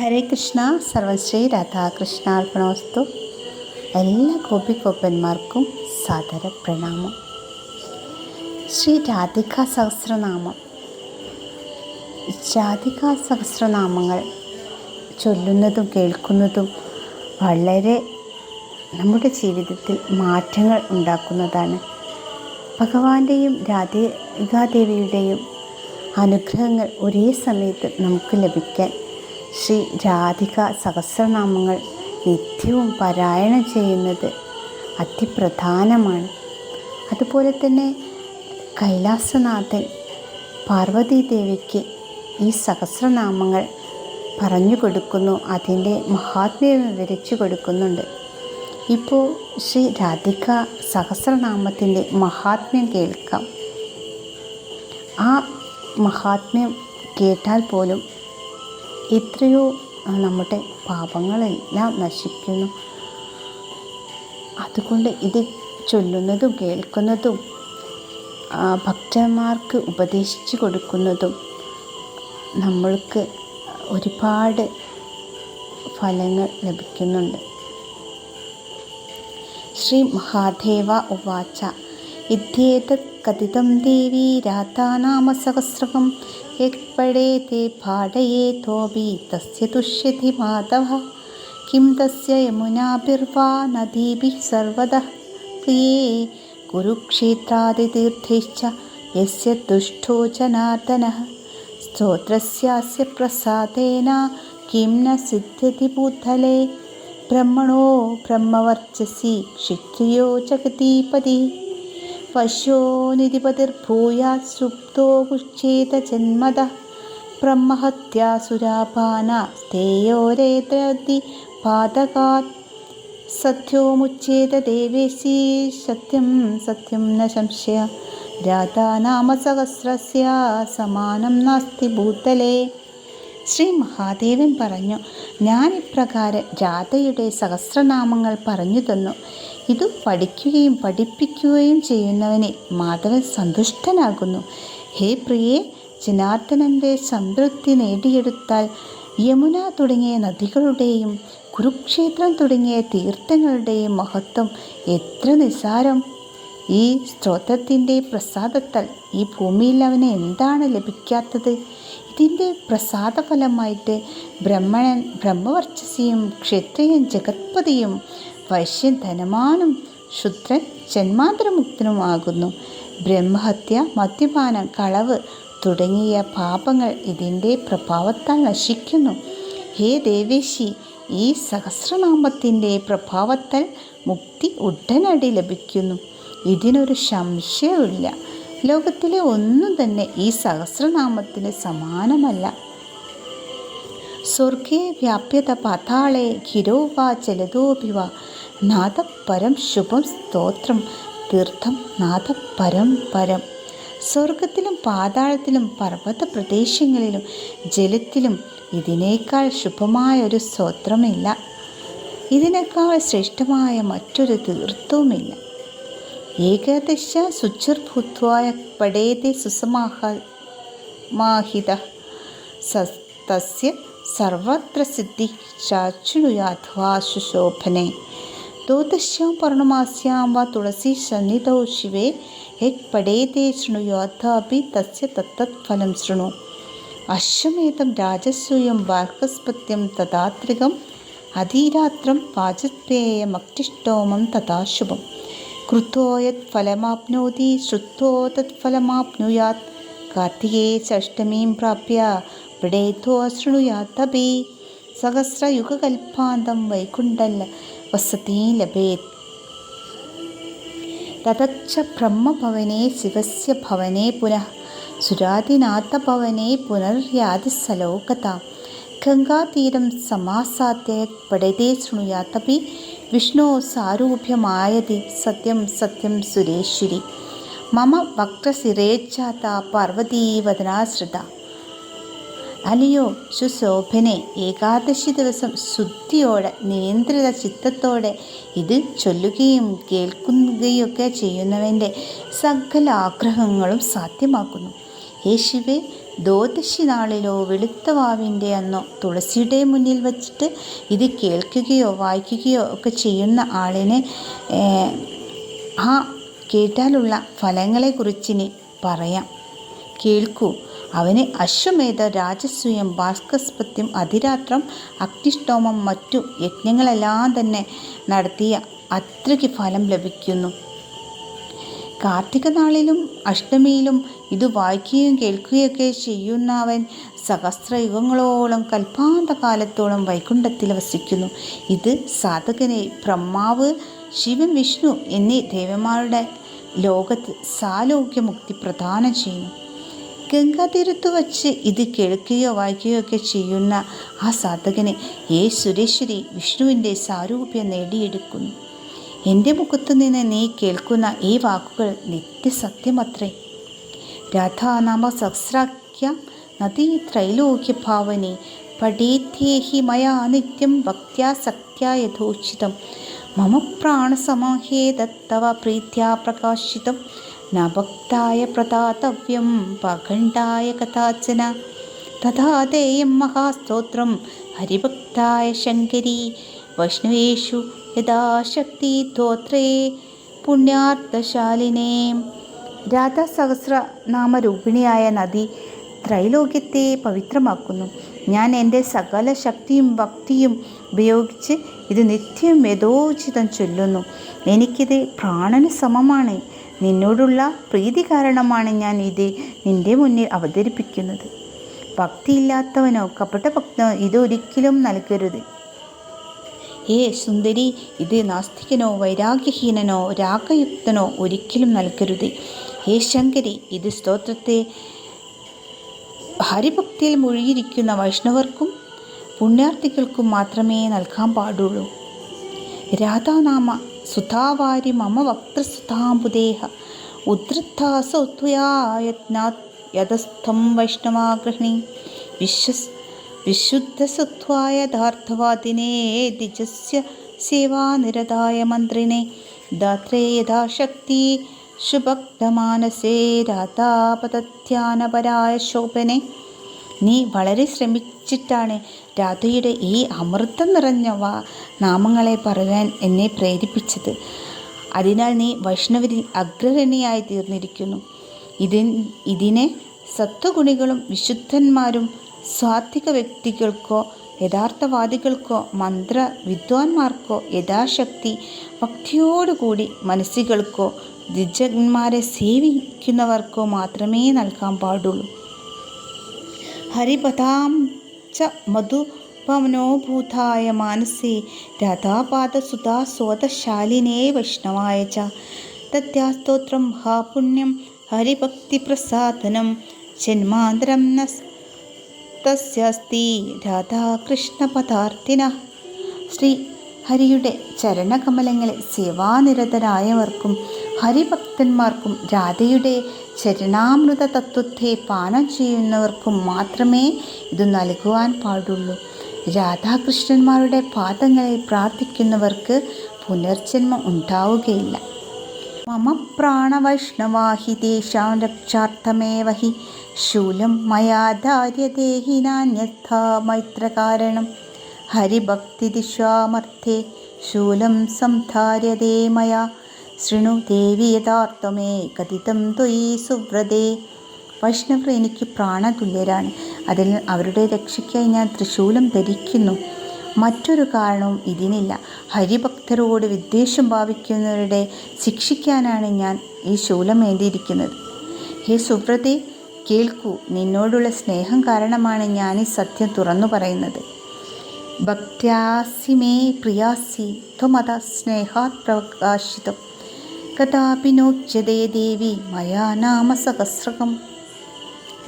ഹരേ കൃഷ്ണ സർവശ്രീ രാധാകൃഷ്ണാർപ്പണോസ്തു എല്ലാ ഗോപികോപ്പന്മാർക്കും സാദര പ്രണാമം. ശ്രീ രാധിക സഹസ്രനാമം. രാധിക സഹസ്രനാമങ്ങൾ ചൊല്ലുന്നതും കേൾക്കുന്നതും വളരെ നമ്മുടെ ജീവിതത്തിൽ മാറ്റങ്ങൾ ഉണ്ടാക്കുന്നതാണ്. ഭഗവാന്റെയും രാധികാദേവിയുടെയും അനുഗ്രഹങ്ങൾ ഒരേ സമയത്ത് നമുക്ക് ലഭിക്കാൻ ശ്രീ രാധിക സഹസ്രനാമങ്ങൾ നിത്യവും പാരായണം ചെയ്യുന്നത് അതിപ്രധാനമാണ്. അതുപോലെ തന്നെ കൈലാസനാഥൻ പാർവതീദേവിക്ക് ഈ സഹസ്രനാമങ്ങൾ പറഞ്ഞു കൊടുക്കുന്നു അതിന്റെ മഹാത്മ്യം വിവരിച്ചു കൊടുക്കുന്നുണ്ട്. ഇപ്പോൾ ശ്രീ രാധിക സഹസ്രനാമത്തിന്റെ മഹാത്മ്യം കേൾക്കാം. ആ മഹാത്മ്യം കേട്ടാൽ പോലും എത്രയോ നമ്മുടെ പാപങ്ങളെല്ലാം നശിക്കുന്നു. അതുകൊണ്ട് ഇത് ചൊല്ലുന്നതും കേൾക്കുന്നതും ഭക്തന്മാർക്ക് ഉപദേശിച്ചു കൊടുക്കുന്നതും നമ്മൾക്ക് ഒരുപാട് ഫലങ്ങൾ ലഭിക്കുന്നുണ്ട്. ശ്രീ മഹാദേവ इत्येतत् कथितं देवी राता नाम सहस्रकं यक् पाठयेतोऽपि तस्य तुष्यति माधवः। किं तस्य यमुनाभिर्वा नदीभिः सर्वदः प्रिये। कुरुक्षेत्रादितीर्थैश्च यस्य तुष्टो जनार्दनः। स्तोत्रस्यास्य प्रसादेन किं न सिद्ध्यति भूतले। ब्रह्मणो ब्रह्मवर्चसि क्षित्रियो जगतीपतिः പശോനിധിപതിർഭൂയാത് സുപ്തോ കുക്ഷേത ജന്മത ബ്രഹ്മഹത്യാസുരാപാന സ്ഥേയോരേതതി പാതകാത് സത്യോമുച്ചേത ദേവേശി സത്യം സത്യം ന സംശയ രാധാനാമസഹസ്രസ്യ സമാനം നാസ്തി ഭൂതലേ ശ്രീ മഹാദേവൻ പറഞ്ഞു ഞാൻ ഇപ്രകാരം രാധയുടെ സഹസ്രനാമങ്ങൾ പറഞ്ഞു തന്നു. ഇത് പഠിക്കുകയും പഠിപ്പിക്കുകയും ചെയ്യുന്നവനെ മാധവൻ സന്തുഷ്ടനാകുന്നു. ഹേ പ്രിയെ ജനാർദ്ദനന്റെ സംതൃപ്തി നേടിയെടുത്താൽ യമുന തുടങ്ങിയ നദികളുടെയും കുരുക്ഷേത്രം തുടങ്ങിയ തീർത്ഥങ്ങളുടെയും മഹത്വം എത്ര നിസ്സാരം! ഈ സ്ത്രോത്രത്തിന്റെ പ്രസാദത്താൽ ഈ ഭൂമിയിൽ അവന് എന്താണ് ലഭിക്കാത്തത്? ഇതിന്റെ പ്രസാദഫലമായിട്ട് ബ്രഹ്മണൻ ബ്രഹ്മവർച്ചസിയും ക്ഷത്രിയൻ ജഗത്പതിയും വൈശ്യൻ ധനമാനും ശുദ്രൻ ജന്മാന്തരമുക്തനുമാകുന്നു ബ്രഹ്മഹത്യ മദ്യപാനം കളവ് തുടങ്ങിയ പാപങ്ങൾ ഇതിന്റെ പ്രഭാവത്താൽ നശിക്കുന്നു. ഹേ ദേവേശി ഈ സഹസ്രനാമത്തിന്റെ പ്രഭാവത്താൽ മുക്തി ഉടനടി ലഭിക്കുന്നു. ഇതിനൊരു സംശയമില്ല ലോകത്തിലെ ഒന്നും തന്നെ ഈ സഹസ്രനാമത്തിന് സമാനമല്ല. സ്വർഗേ വ്യാപ്യത പാതാളെ ഗിരോ വാ ജലതോപി വാ നാദപരം ശുഭം സ്തോത്രം തീർത്ഥം നാദപരം പരം. സ്വർഗത്തിലും പാതാളത്തിലും പർവത പ്രദേശങ്ങളിലും ജലത്തിലും ഇതിനേക്കാൾ ശുഭമായ ഒരു സ്തോത്രമില്ല. ഇതിനേക്കാൾ ശ്രേഷ്ഠമായ മറ്റൊരു തീർത്ഥവുമില്ല. ഏകദശ ശുചിർഭൂത്വായ പടേതേ സുസമാഹ മാഹിത സർവത്ര സിദ്ധി ചാച്ചുണുയാധ്വാ ശുശോഭനെ ദ്വാദശ്യാം പൗർണമാസ്യാം വാ തുളസി സന്നിധൗ ശിവേ. യക് പടേതേ तस्य തസ്യ തത്തത് ഫലം ശൃണു. അശ്വമേധം രാജസൂയം ബാർഹസ്പത്യം തഥാത്രികം. അധീരാത്രം വാജപേയമക്തിഷ്ടോമം തഥാശുഭം കൃത്തോ യത് ഫലമാപ്നോതി ശ്രുത്തോ തത് ഫലമാപ്നുയാത്. കാർത്തികേ ചഷ്ടമീം പ്രാപ്യ പിടേത്തോ ശൃണുയാത്തപി സഹസ്രയുഗകൽപ്പാന്തം വൈകുണ്ഠല്ല वसतिं लभेत् ततच्च ब्रह्मभवने शिवस्य भवने पुनः सुरादिनाथभवने पुनर्यादिसलोकता गङ्गातीरं समासाद्य पठते शृणुयादपि विष्णोः सारूप्यमायति सत्यं सत्यं सुरेश्वरी मम वक्त्रशिरेच्छाता पार्वतीवदनाश्रिता അലിയോ സുശോഭനെ ഏകാദശി ദിവസം ശുദ്ധിയോടെ നിയന്ത്രിത ചിത്തത്തോടെ ഇത് ചൊല്ലുകയും കേൾക്കുകയൊക്കെ ചെയ്യുന്നവന്റെ സകല ആഗ്രഹങ്ങളും സാധ്യമാക്കുന്നു. യേശുവെ ദോദശി നാളിലോ വെളുത്ത വാവിന്റെ അന്നോ തുളസിയുടെ മുന്നിൽ വച്ചിട്ട് ഇത് കേൾക്കുകയോ വായിക്കുകയോ ഒക്കെ ചെയ്യുന്ന ആളിനെ ആ കേട്ടാലുള്ള ഫലങ്ങളെക്കുറിച്ചിനി പറയാം. കേൾക്കൂ അവന് അശ്വമേധ രാജസൂയം ഭാസ്കസ്പത്യം അതിരാത്രം അഗ്നിഷ്ടോമം മറ്റു യജ്ഞങ്ങളെല്ലാം തന്നെ നടത്തിയ അത്രയ്ക്ക് ഫലം ലഭിക്കുന്നു. കാർത്തിക നാളിലും അഷ്ടമിയിലും ഇത് വായിക്കുകയും കേൾക്കുകയൊക്കെ ചെയ്യുന്നവൻ സഹസ്രയുഗങ്ങളോളം കൽപ്പാന്തകാലത്തോളം വൈകുണ്ഠത്തിൽ വസിക്കുന്നു. ഇത് സാധകനെ ബ്രഹ്മാവ് ശിവൻ വിഷ്ണു എന്നീ ദേവന്മാരുടെ ലോകത്ത് സാലോക്യമുക്തി പ്രദാനം ചെയ്യുന്നു. ഗംഗാതീരത്ത് വച്ച് ഇത് കേൾക്കുകയോ വായിക്കുകയോ ഒക്കെ ചെയ്യുന്ന ആ സാധകനെ ഏ സുരേശ്വരി വിഷ്ണുവിന്റെ സാരൂപ്യം നേടിയെടുക്കുന്നു. എന്റെ മുഖത്തു നിന്ന് നീ കേൾക്കുന്ന ഈ വാക്കുകൾ നിത്യസത്യമത്രേ. രാധാനാമ സഹസ്രാഖ്യ നദീ ത്രൈലോക്യഭാവനി ഭാവനെ പഠേത്യേഹി മയാ നിത്യം ഭക്ത്യാ സത്യാ യഥോചിതം. മമ പ്രാണസമാഹേതത്തവ പ്രീത്യാ പ്രകാശിതം. ന ഭക്തായ പ്രതാതവ്യം പഖണ്ഡായ കഥാചന തഥാ തേയം മഹാസ്തോത്രം ഹരിഭക്തായ ശങ്കരി. വൈഷ്ണവേഷു യഥാശക്തി ധോത്രേ പുണ്യാർത്ഥശാലിനേ രാധാസഹസ്രനാമരൂപിണിയായ നദി ത്രൈലോക്യത്തെ പവിത്രമാക്കുന്നു. ഞാൻ എന്റെ സകല ശക്തിയും ഭക്തിയും ഉപയോഗിച്ച് ഇത് നിത്യം യഥോചിതം ചൊല്ലുന്നു. എനിക്കിത് പ്രാണന് സമമാണ്. നിന്നോടുള്ള പ്രീതി കാരണമാണ് ഞാൻ ഇത് നിന്റെ മുന്നിൽ അവതരിപ്പിക്കുന്നത്. ഭക്തിയില്ലാത്തവനോ കപട ഭക്തനോ ഇതൊരിക്കലും നൽകരുത്. ഏ സുന്ദരി ഇത് നാസ്തികനോ വൈരാഗ്യഹീനനോ രാഗയുക്തനോ ഒരിക്കലും നൽകരുത്. ഹേ ശങ്കരി ഇത് സ്തോത്രത്തെ ഹരിഭക്തിയിൽ മുഴുകിയിരിക്കുന്ന വൈഷ്ണവർക്കും പുണ്യാർത്ഥികൾക്കും മാത്രമേ നൽകാൻ പാടുള്ളൂ. രാധാനാമ സുധാവാരി മമ വക്തസുധാംബുദേഹ ഉദ്ധൃത്താസൗത്വയായത്നാത് യതസ്ഥം വൈഷ്ണവാഗ്രഹിണി. വിശ്വസ് വിശുദ്ധസത്വായ യഥാർത്ഥവാദിനേ ദ്വിജസ്യ സേവാനിരതായ മന്ത്രിനെ. ദാത്രേ യഥാശക്തി ശുഭക്തമാനസേ രാധാപതധ്യാനപരായ ശോഭനെ. നീ വളരെ ശ്രമിച്ചിട്ടാണ് രാധയുടെ ഈ അമൃതം നിറഞ്ഞ വാ നാമങ്ങളെ പറയാൻ എന്നെ പ്രേരിപ്പിച്ചത്. അതിനാൽ നീ വൈഷ്ണവരിൽ അഗ്രഗണ്യായി തീർന്നിരിക്കുന്നു. ഇതി ഇതിനെ സത്വഗുണികളും വിശുദ്ധന്മാരും സ്വാത്വിക വ്യക്തികൾക്കോ യഥാർത്ഥവാദികൾക്കോ മന്ത്ര വിദ്വാൻമാർക്കോ യഥാശക്തി ഭക്തിയോടുകൂടി മനസ്സികൾക്കോ ദ്വിജന്മാരെ സേവിക്കുന്നവർക്കോ മാത്രമേ നൽകാൻ പാടുള്ളൂ. ഹരിപദാം ച മധുപവനോഭൂതായ മാനസേ രാധാപാദസുധാ സ്വതശാലിനേ വൈഷ്ണവായ ച തദ്യാസ്തോത്രം മഹാപുണ്യം ഹരിഭക്തിപ്രസാദനം ജന്മാന്തരം ന തസ്യസ്തി രാധാകൃഷ്ണപദാർത്ഥിന ശ്രീ ഹരിയുടെ ചരണകമലങ്ങളെ സേവാനിരതരായവർക്കും ഹരിഭക്തന്മാർക്കും രാധയുടെ ചരണാമൃത തത്വത്തെ പാനം ചെയ്യുന്നവർക്കും മാത്രമേ ഇത് നൽകുവാൻ പാടുള്ളൂ. രാധാകൃഷ്ണന്മാരുടെ പാദങ്ങളെ പ്രാർത്ഥിക്കുന്നവർക്ക് പുനർജന്മം ഉണ്ടാവുകയില്ല. മമ പ്രാണവൈഷ്ണവാഹി തേഷാം രക്ഷാർത്ഥമേവ ശൂലം മയാ മൈത്രകാരണം. ഹരിഭക്തിദിശാമർത്ഥേ ശൂലം സംധാര്യതേ മയ ശൃണു ദേവി യഥാർത്ഥമേ കഥിതം ത്വയി സുവ്രതേ വൈഷ്ണവർ എനിക്ക് പ്രാണതുല്യരാണ്. അതിൽ അവരുടെ രക്ഷയ്ക്കായി ഞാൻ തൃശൂലം ധരിക്കുന്നു. മറ്റൊരു കാരണവും ഇതിനില്ല. ഹരിഭക്തരോട് വിദ്വേഷം ഭാവിക്കുന്നവരുടെ ശിക്ഷിക്കാനാണ് ഞാൻ ഈ ശൂലം ഏന്തിയിരിക്കുന്നത്. ഹേ സുവ്രതേ കേൾക്കൂ. നിന്നോടുള്ള സ്നേഹം കാരണമാണ് ഞാൻ ഈ സത്യം തുറന്നു പറയുന്നത്. ഭക്ത്യാസി മേ പ്രിയാസി ത്വമത സ്നേഹാത് പ്രകാശിതം. കഥാപി നോച്യതേ ദേവി മയാ നാമ സഹസ്രകം.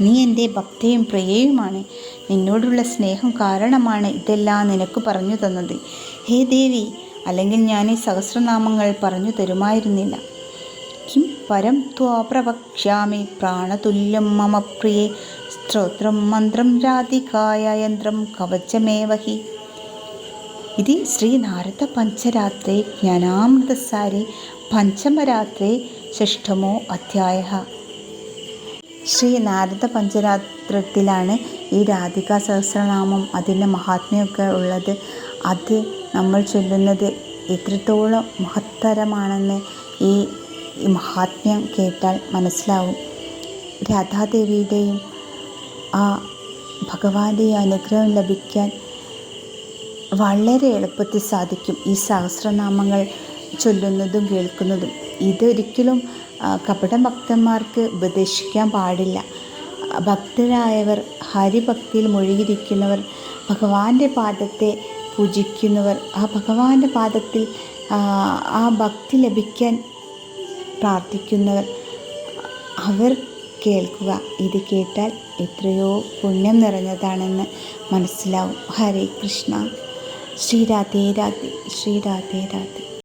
നീ എന്റെ ഭക്തയും പ്രിയയുമാണ്. നിന്നോടുള്ള സ്നേഹം കാരണമാണ് ഇതെല്ലാം നിനക്ക് പറഞ്ഞു തന്നത്. ഹേ ദേവി അല്ലെങ്കിൽ ഞാൻ ഈ സഹസ്രനാമങ്ങൾ പറഞ്ഞു തരുമായിരുന്നില്ല. കിം പരം ത്വാ പ്രവക്ഷ്യാമി പ്രാണതുല്യം മമ പ്രിയേ സ്തോത്രം മന്ത്രം രാധികായ യന്ത്രം കവചമേവ ഇതി ശ്രീനാരദ പഞ്ചരാത്രേ ജ്ഞാനാമൃതസാരി പഞ്ചമരാത്രേ ഷഷ്ഠമോ അധ്യായ. ശ്രീനാരദ പഞ്ചരാത്രത്തിലാണ് ഈ രാധിക സഹസ്രനാമം അതിന്റെ മഹാത്മ്യമൊക്കെ ഉള്ളത്. അത് നമ്മൾ ചൊല്ലുന്നത് എത്രത്തോളം മഹത്തരമാണെന്ന് ഈ മഹാത്മ്യം കേട്ടാൽ മനസ്സിലാവും. രാധാദേവിയുടെയും ആ ഭഗവാന്റെയും അനുഗ്രഹം ലഭിക്കാൻ വളരെ എളുപ്പത്തിൽ സാധിക്കും ഈ സഹസ്രനാമങ്ങൾ ചൊല്ലുന്നതും കേൾക്കുന്നതും. ഇതൊരിക്കലും കപട കപടഭക്തന്മാർക്ക് ഉപദേശിക്കാൻ പാടില്ല. ഭക്തരായവർ ഹരിഭക്തിയിൽ മുഴുകിയിരിക്കുന്നവർ ഭഗവാന്റെ പാദത്തെ പൂജിക്കുന്നവർ ആ ഭഗവാന്റെ പാദത്തിൽ ആ ഭക്തി ലഭിക്കാൻ പ്രാർത്ഥിക്കുന്നവർ അവർ കേൾക്കുക. ഇത് കേട്ടാൽ എത്രയോ പുണ്യം നിറഞ്ഞതാണെന്ന് മനസ്സിലാവും. ഹരേ കൃഷ്ണ. ശ്രീ രാധേ രാധേ രാധേ.